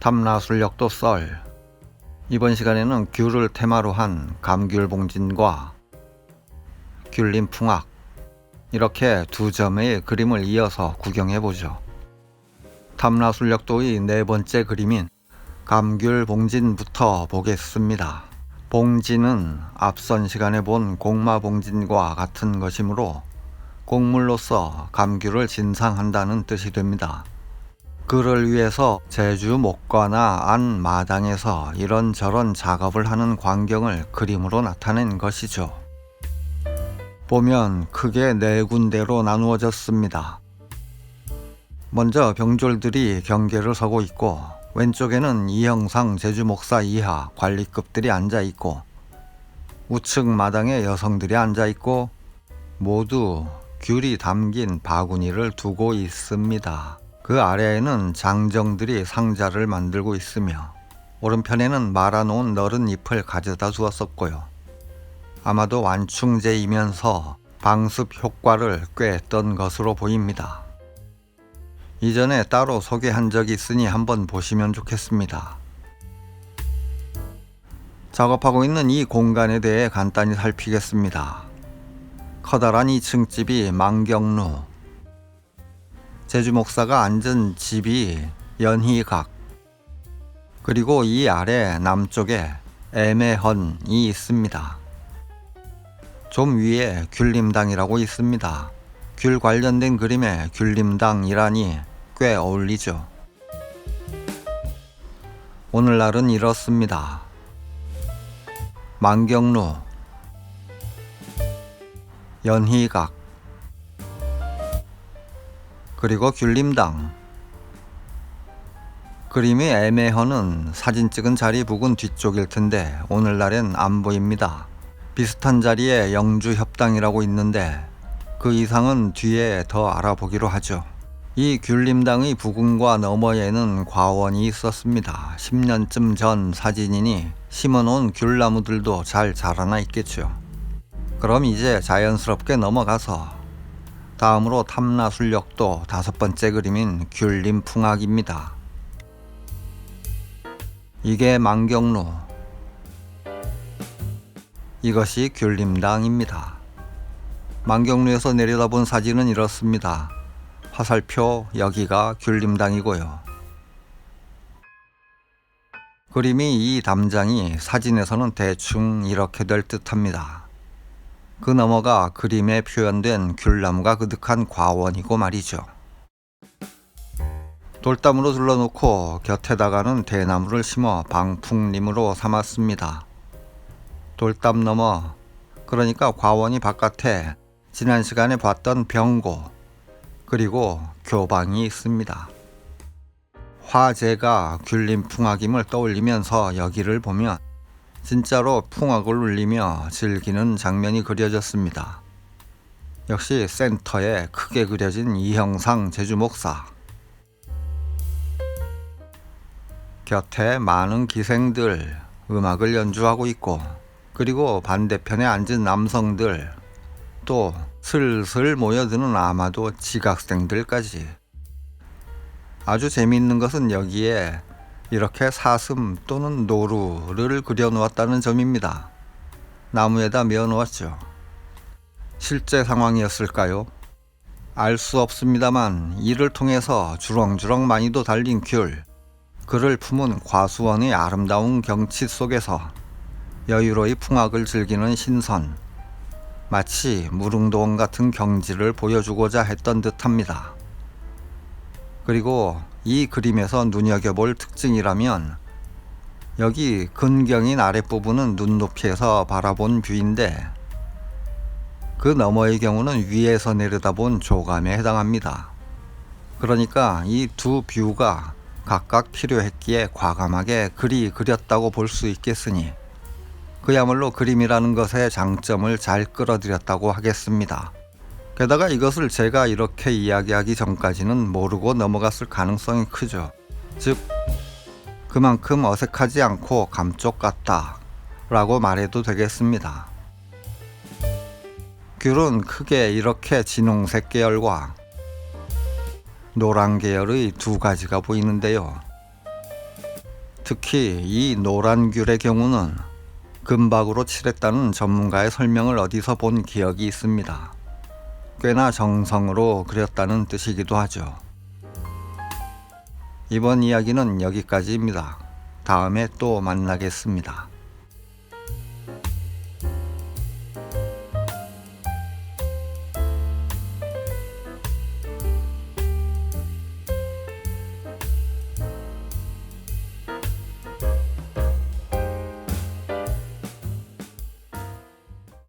탐라술력도 썰 이번 시간에는 귤을 테마로 한 감귤봉진과 귤림풍악 이렇게 두 점의 그림을 이어서 구경해 보죠. 탐라술력도의 네 번째 그림인 감귤봉진부터 보겠습니다. 봉진은 앞선 시간에 본 공마봉진과 같은 것이므로 곡물로서 감귤을 진상한다는 뜻이 됩니다. 그를 위해서 제주 목과나 안 마당에서 이런저런 작업을 하는 광경을 그림으로 나타낸 것이죠. 보면 크게 네 군데로 나누어졌습니다. 먼저 병졸들이 경계를 서고 있고 왼쪽에는 이형상 제주 목사 이하 관리급들이 앉아 있고 우측 마당에 여성들이 앉아 있고 모두 귤이 담긴 바구니를 두고 있습니다. 그 아래에는 장정들이 상자를 만들고 있으며 오른편에는 말아놓은 너른 잎을 가져다 주었었고요. 아마도 완충제이면서 방습 효과를 꾀했던 것으로 보입니다. 이전에 따로 소개한 적이 있으니 한번 보시면 좋겠습니다. 작업하고 있는 이 공간에 대해 간단히 살피겠습니다. 커다란 2층 집이 망경루, 제주 목사가 앉은 집이 연희각, 그리고 이 아래 남쪽에 애매헌이 있습니다. 좀 위에 귤림당이라고 있습니다. 귤 관련된 그림에 귤림당이라니 꽤 어울리죠. 오늘날은 이렇습니다. 만경루, 연희각, 그리고 귤림당. 그림이 애매허는 사진 찍은 자리 부근 뒤쪽일 텐데 오늘날엔 안 보입니다. 비슷한 자리에 영주협당이라고 있는데 그 이상은 뒤에 더 알아보기로 하죠. 이 귤림당의 부근과 너머에는 과원이 있었습니다. 10년쯤 전 사진이니 심어놓은 귤나무들도 잘 자라나 있겠죠. 그럼 이제 자연스럽게 넘어가서 다음으로 탐라술력도 다섯 번째 그림인 귤림풍악입니다. 이게 만경루, 이것이 귤림당입니다. 만경루에서 내려다본 사진은 이렇습니다. 화살표 여기가 귤림당이고요. 그림이 이 담장이 사진에서는 대충 이렇게 될 듯합니다. 그 너머가 그림에 표현된 귤나무가 그득한 과원이고 말이죠. 돌담으로 둘러놓고 곁에다가는 대나무를 심어 방풍림으로 삼았습니다. 돌담 너머, 그러니까 과원이 바깥에 지난 시간에 봤던 병고, 그리고 교방이 있습니다. 화재가 귤림 풍악임을 떠올리면서 여기를 보면 진짜로 풍악을 울리며 즐기는 장면이 그려졌습니다. 역시 센터에 크게 그려진 이형상 제주 목사. 곁에 많은 기생들 음악을 연주하고 있고 그리고 반대편에 앉은 남성들 또 슬슬 모여드는 아마도 지각생들까지 아주 재미있는 것은 여기에 이렇게 사슴 또는 노루를 그려 놓았다는 점입니다. 나무에다 메어 놓았죠. 실제 상황이었을까요? 알 수 없습니다만 이를 통해서 주렁주렁 많이도 달린 귤, 그를 품은 과수원의 아름다운 경치 속에서 여유로이 풍악을 즐기는 신선, 마치 무릉도원 같은 경지를 보여주고자 했던 듯합니다. 그리고 이 그림에서 눈여겨볼 특징이라면 여기 근경인 아랫부분은 눈높이에서 바라본 뷰인데 그 너머의 경우는 위에서 내려다본 조감에 해당합니다. 그러니까 이 두 뷰가 각각 필요했기에 과감하게 글이 그렸다고 볼 수 있겠으니 그야말로 그림이라는 것의 장점을 잘 끌어들였다고 하겠습니다. 게다가 이것을 제가 이렇게 이야기하기 전까지는 모르고 넘어갔을 가능성이 크죠. 즉, 그만큼 어색하지 않고 감쪽 같다 라고 말해도 되겠습니다. 귤은 크게 이렇게 진홍색 계열과 노란 계열의 두 가지가 보이는데요. 특히 이 노란 귤의 경우는 금박으로 칠했다는 전문가의 설명을 어디서 본 기억이 있습니다. 꽤나 정성으로 그렸다는 뜻이기도 하죠. 이번 이야기는 여기까지입니다. 다음에 또 만나겠습니다.